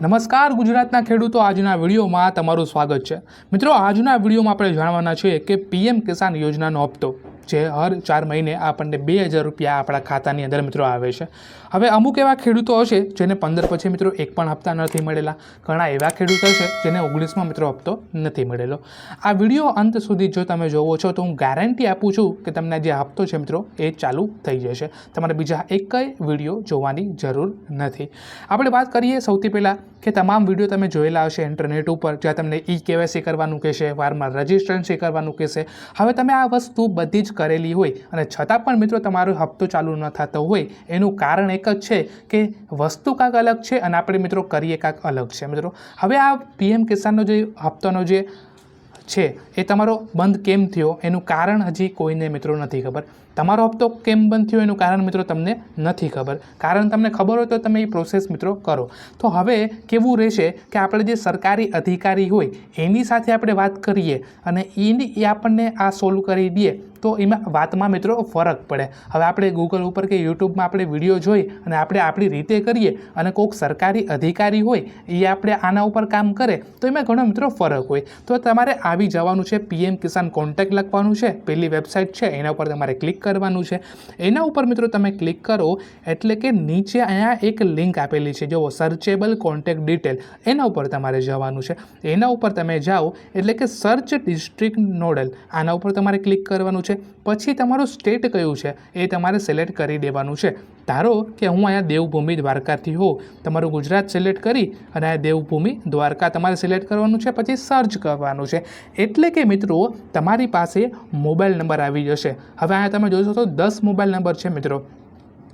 નમસ્કાર, ગુજરાતના ખેડૂતો. આજના વિડીયોમાં તમારું સ્વાગત છે. મિત્રો, આજના વિડીયોમાં આપણે જાણવાના છીએ કે પીએમ કિસાન યોજનાનો હપ્તો, જે હર ચાર મહિને આપણને બે હજાર રૂપિયા આપણા ખાતાની અંદર મિત્રો આવે છે. હવે અમુક એવા ખેડૂતો હશે જેને પંદર પછી મિત્રો એક પણ હપ્તા નથી મળેલા. ઘણા એવા ખેડૂતો હશે જેને ઓગણીસમાં મિત્રો હપ્તો નથી મળેલો. આ વીડિયો અંત સુધી જો તમે જોવો છો, તો હું ગેરંટી આપું છું કે તમને જે હપ્તો છે મિત્રો, એ ચાલુ થઈ જશે. તમારે બીજા એક વીડિયો જોવાની જરૂર નથી. આપણે વાત કરીએ સૌથી પહેલાં કે તમામ વીડિયો તમે જોયેલા હશે ઇન્ટરનેટ ઉપર, જ્યાં તમને ઈ કેવાયસી કરવાનું કહેશે વારમાં રજિસ્ટ્રેશન કરવાનું કહેશે. હવે તમે આ વસ્તુ બધી જ કરેલી હોય અને છતાં પણ મિત્રો તમારો હપ્તો ચાલુ ન થતો હોય, એનું કારણ એક જ છે કે વસ્તુ કાંક અલગ છે અને આપણે મિત્રો કરીએ કાંક અલગ છે મિત્રો. હવે આ પીએમ કિસાનનો જે હપ્તાનો જે છે, એ તમારો બંધ કેમ થયો? એનું કારણ હજી કોઈને મિત્રો નથી ખબર. તમારો હપ્તો કેમ બંધ થયો એનું કારણ મિત્રો તમને નથી ખબર. કારણ તમને ખબર હોય તો તમે એ પ્રોસેસ મિત્રો કરો. તો હવે કેવું રહેશે કે આપણે જે સરકારી અધિકારી હોય, એની સાથે આપણે વાત કરીએ અને એની, એ આપણને આ સોલ્વ કરી દઈએ તો એમાં વાતમાં મિત્રો ફરક પડે. હવે આપણે ગૂગલ ઉપર કે યુટ્યુબમાં આપણે વીડિયો જોઈ અને આપણે આપણી રીતે કરીએ અને કોઈક સરકારી અધિકારી હોય, એ આપણે આના ઉપર કામ કરે, તો એમાં ઘણો મિત્રો ફરક હોય. તો તમારે આવી જવાનું છે પીએમ કિસાન કોન્ટેક્ટ લખવાનું છે પેલી વેબસાઇટ છે, એના ઉપર તમારે ક્લિક કરવાનું છે. એના ઉપર મિત્રો તમે ક્લિક કરો એટલે કે નીચે અહીંયા એક લિંક આપેલી છે. જુઓ સર્ચેબલ કોન્ટેક્ટ ડિટેલ એના ઉપર તમારે જવાનું છે. એના ઉપર તમે જાઓ એટલે કે સર્ચ ડિસ્ટ્રિક્ટ નોડલ આના ઉપર તમારે ક્લિક કરવાનું છે. પછી તમારું સ્ટેટ કયું છે એ તમારે સિલેક્ટ કરી દેવાનું છે. ધારો કે હું અહીંયા દેવભૂમિ દ્વારકાથી હોઉં. તમારું ગુજરાત સિલેક્ટ કરી અને આ દેવભૂમિ દ્વારકા તમારે સિલેક્ટ કરવાનું છે. પછી સર્ચ કરવાનું છે. એટલે કે મિત્રો, તમારી પાસે મોબાઈલ નંબર આવી જશે. હવે અહીંયા તમે જોશો તો દસ મોબાઈલ નંબર છે મિત્રો.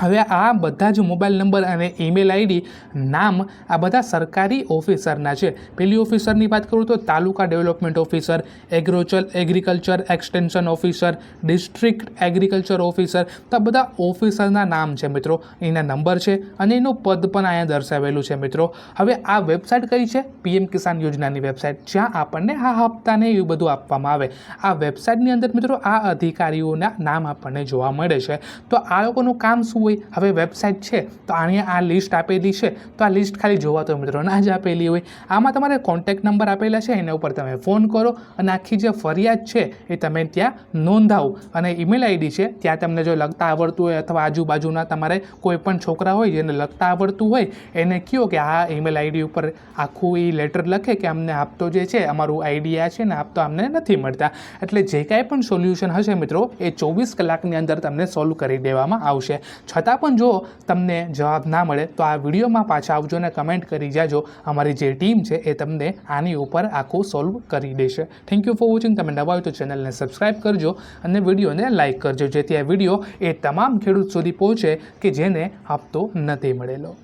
હવે આ બધા જ મોબાઈલ નંબર અને ઈમેલ આઈડી નામ આ બધા સરકારી ઓફિસરના છે. પેલી ઓફિસરની વાત કરું તો taluka development officer, એગ્રોચલ, agriculture extension officer, district agriculture officer, તો આ બધા ઓફિસરના નામ છે મિત્રો. એના નંબર છે અને એનું પદ પણ અહીંયા દર્શાવેલું છે મિત્રો. હવે આ વેબસાઇટ કઈ છે? પીએમ કિસાન યોજનાની વેબસાઇટ. જ્યાં આપણને આ હપ્તાને એવું બધું આપવામાં આવે. આ વેબસાઇટની અંદર મિત્રો આ અધિકારીઓના નામ આપણને જોવા મળે છે. તો આ લોકોનું કામ શું હોય, હવે વેબસાઇટ છે, તો અહીંયા આ લિસ્ટ આપેલી છે, તો આ લિસ્ટ ખાલી જોવા તો મિત્રો ના જ આપેલી હોય. આમાં તમારે કોન્ટેક્ટ નંબર આપેલા છે, એના ઉપર તમે ફોન કરો અને આખી જે ફરિયાદ છે, એ તમે ત્યાં નોંધાવો. અને ઈમેલ આઈડી છે, ત્યાં તમને જો લખતા આવડતું હોય અથવા આજુબાજુના તમારે કોઈ પણ છોકરા હોય, જેને લગતા આવડતું હોય, એને કહો કે આ ઈમેલ આઈડી ઉપર આખું એ લેટર લખે કે અમને આપતો જે છે, અમારું આઈડિયા છે ને આપતો અમને નથી મળતા. એટલે જે કાંઈ પણ સોલ્યુશન હશે મિત્રો, એ ચોવીસ કલાકની અંદર તમને સોલ્વ કરી દેવામાં આવશે. છતાં પણ જો તમને જવાબ ના મળે, તો આ વિડીયોમાં પાછા આવજો અને કમેન્ટ કરી જાજો. અમારી જે ટીમ છે એ તમને આની ઉપર આખું સોલ્વ કરી દેશે. થેન્ક યુ ફોર વોચિંગ તમે નવા હોય તો ચેનલને સબસ્ક્રાઈબ કરજો અને વિડીયોને લાઇક કરજો, જેથી આ વીડિયો એ તમામ ખેડૂત સુધી પહોંચે કે જેને હપ્તો નથી મળેલો.